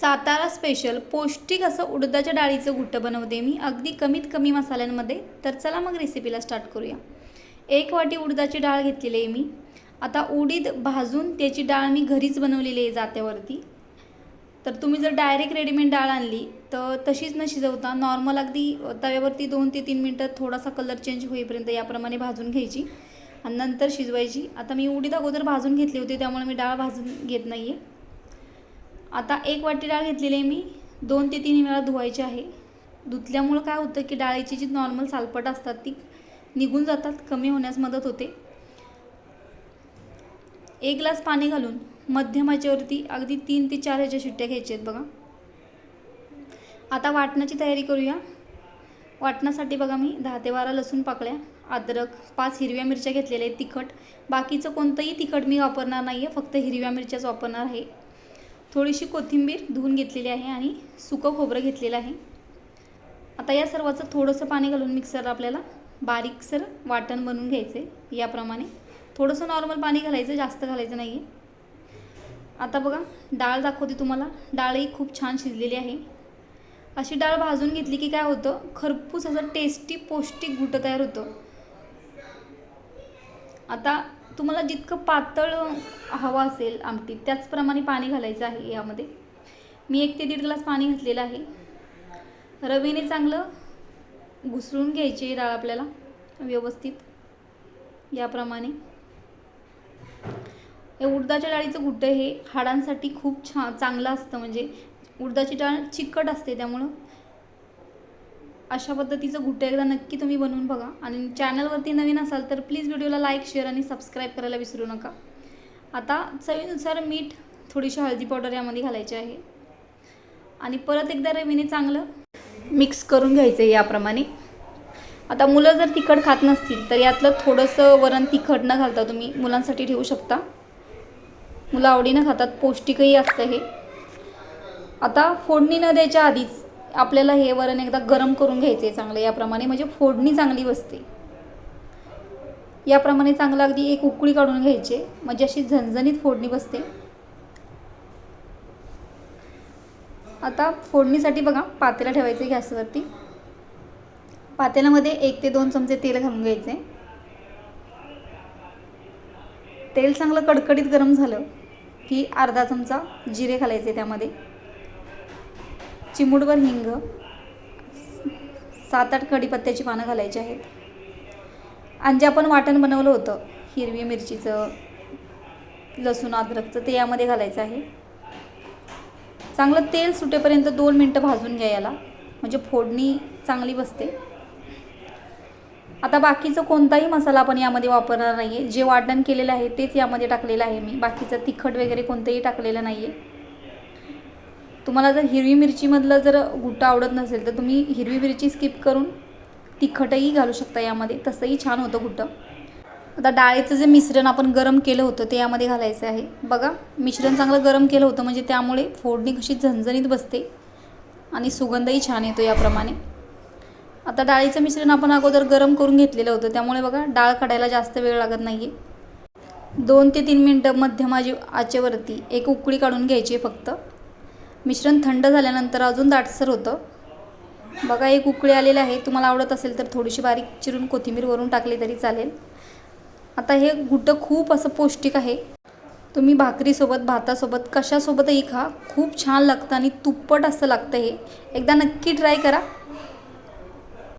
Satara special पौष्टिक असं उडदाच्या डाळीचं घुटं बनवते मी. अगदी कमीत कमी मसाल्यांमध्ये. तर चला मग रेसिपीला स्टार्ट करूया. एक वाटी उडदाची डाळ घेतलेली आहे मी. आता उडीद भाजून त्याची डाळ मी घरीच बनवलेली आहे जात्यावरती. तर तुम्ही जर डायरेक्ट रेडीमेड डाळ आणली तर तशीच न शिजवता नॉर्मल अगदी तव्यावरती दोन ते तीन मिनटं थोडासा कलर चेंज होईपर्यंत याप्रमाणे भाजून घ्यायची आणि नंतर शिजवायची. आता मी उडीद अगोदर भाजून घेतली होती त्यामुळे मी डाळ भाजून घेत नाही आहे आता एक वाटी डाळ घेतलेली आहे मी. दोन ते तीन वेळा धुवायची आहे. धुतल्यामुळं काय होतं की डाळीची जी नॉर्मल सालपट असतात ती निघून जातात कमी होण्यास मदत होते. एक ग्लास पाणी घालून मध्यम आचेवरती अगदी तीन ते चार ह्याच्या शिट्ट्या घ्यायच्या आहेत बघा. आता वाटणाची तयारी करूया. वाटण्यासाठी बघा मी दहा ते बारा लसूण पाकळ्या अद्रक पाच हिरव्या मिरच्या घेतलेल्या आहेत तिखट. बाकीचं कोणतंही तिखट मी वापरणार नाही आहे फक्त हिरव्या मिरच्याच वापरणार आहे. थोडीशी कोथिंबीर धुवून घेतलेली आहे आणि सुकं खोबरं घेतलेलं आहे. आता या सर्वाचं थोडंसं पाणी घालून मिक्सरला आपल्याला बारीकसर वाटण बनवून घ्यायचं. आहे याप्रमाणे थोडंसं नॉर्मल पाणी घालायचं जास्त घालायचं नाही आहे आता बघा डाळ दाखवते तुम्हाला. डाळही खूप छान शिजलेली आहे. अशी डाळ भाजून घेतली की काय होतं खरपूस असं टेस्टी पौष्टिक घुटं तयार होतं. आता तुम्हाला जितकं पातळ हवं असेल आमटी त्याचप्रमाणे पाणी घालायचं आहे यामध्ये. मी एक ते दीड ग्लास पाणी घातलेलं आहे. रवीने चांगलं घुसळून घ्यायची डाळ आपल्याला व्यवस्थित. याप्रमाणे. या उडदाच्या डाळीचं गुड्डं हे हाडांसाठी खूप छान चांगलं असतं. म्हणजे उडदाची डाळ चिकट असते त्यामुळं अशा पद्धतीचं घुटं एकदा नक्की तुम्ही बनवून बघा. आणि चॅनलवरती नवीन असाल तर प्लीज व्हिडिओला लाईक शेअर आणि सबस्क्राईब करायला विसरू नका. आता चवीनुसार मीठ थोडीशी हळदी पावडर यामध्ये घालायची आहे. आणि परत एकदा रवीने चांगलं मिक्स करून घ्यायचं आहे याप्रमाणे. आता मुलं जर तिखट खात नसतील तर यातलं थोडंसं वरण तिखट न घालता तुम्ही मुलांसाठी ठेवू शकता. मुलं आवडीनं खातात पौष्टिकही असतं हे. आता फोडणी न द्यायच्या आधीच आपल्याला हे वरण एकदा गरम करून घ्यायचे चांगलं. याप्रमाणे म्हणजे फोडणी चांगली बसते. याप्रमाणे चांगलं अगदी एक उकळी काढून घ्यायचे. म्हणजे अशी झणझणीत फोडणी बसते. आता फोडणीसाठी बघा पातेला ठेवायचे गॅसवरती. पातेल्यामध्ये एक ते दोन चमचे तेल घालून घ्यायचे तेल चांगलं कडकडीत गरम झालं की अर्धा चमचा जिरे घालायचे त्यामध्ये. चिमुडवर हिंग सात आठ कढीपत्त्याची पानं घालायची आहेत. आणि जे आपण वाटण बनवलं होतं हिरवी मिरचीचं लसूण अद्रकचं ते यामध्ये घालायचं आहे. चांगलं तेल सुटेपर्यंत दोन मिनटं भाजून घ्या याला. म्हणजे फोडणी चांगली बसते. आता बाकीचं कोणताही मसाला आपण यामध्ये वापरणार नाही आहे जे वाटण केलेलं आहे तेच यामध्ये टाकलेलं आहे मी. बाकीचं तिखट वगैरे कोणतंही टाकलेलं नाही आहे तुम्हाला जर हिरवी मिरचीमधलं जर गुट्टा आवडत नसेल तर तुम्ही हिरवी मिरची स्किप करून तिखटही घालू शकता यामध्ये. तसंही छान होतं गुट्टं आता डाळीचं जे मिश्रण आपण गरम केलं होतं ते यामध्ये घालायचं आहे. बघा मिश्रण चांगलं गरम केलं होतं म्हणजे त्यामुळे फोडणी कशी झणझणीत बसते आणि सुगंधही छान येतो याप्रमाणे. आता डाळीचं मिश्रण आपण अगोदर गरम करून घेतलेलं होतं त्यामुळे बघा डाळ काढायला जास्त वेळ लागत नाही आहे दोन ते तीन मिनटं मध्यमाजी आचेवरती एक उकळी काढून घ्यायची आहे फक्त. मिश्रण थंड झाल्यानंतर अजून दाटसर होतं. बघा एक उकळी आलेली आहे. तुम्हाला आवडत असेल तर थोडीशी बारीक चिरून कोथिंबीर वरून टाकली तरी चालेल. आता हे गुड्डं खूप असं पौष्टिक आहे. तुम्ही भाकरीसोबत भातासोबत कशासोबतही खा. खूप छान लागतं आणि तुप्पट असं लागतं हे. एकदा नक्की ट्राय करा.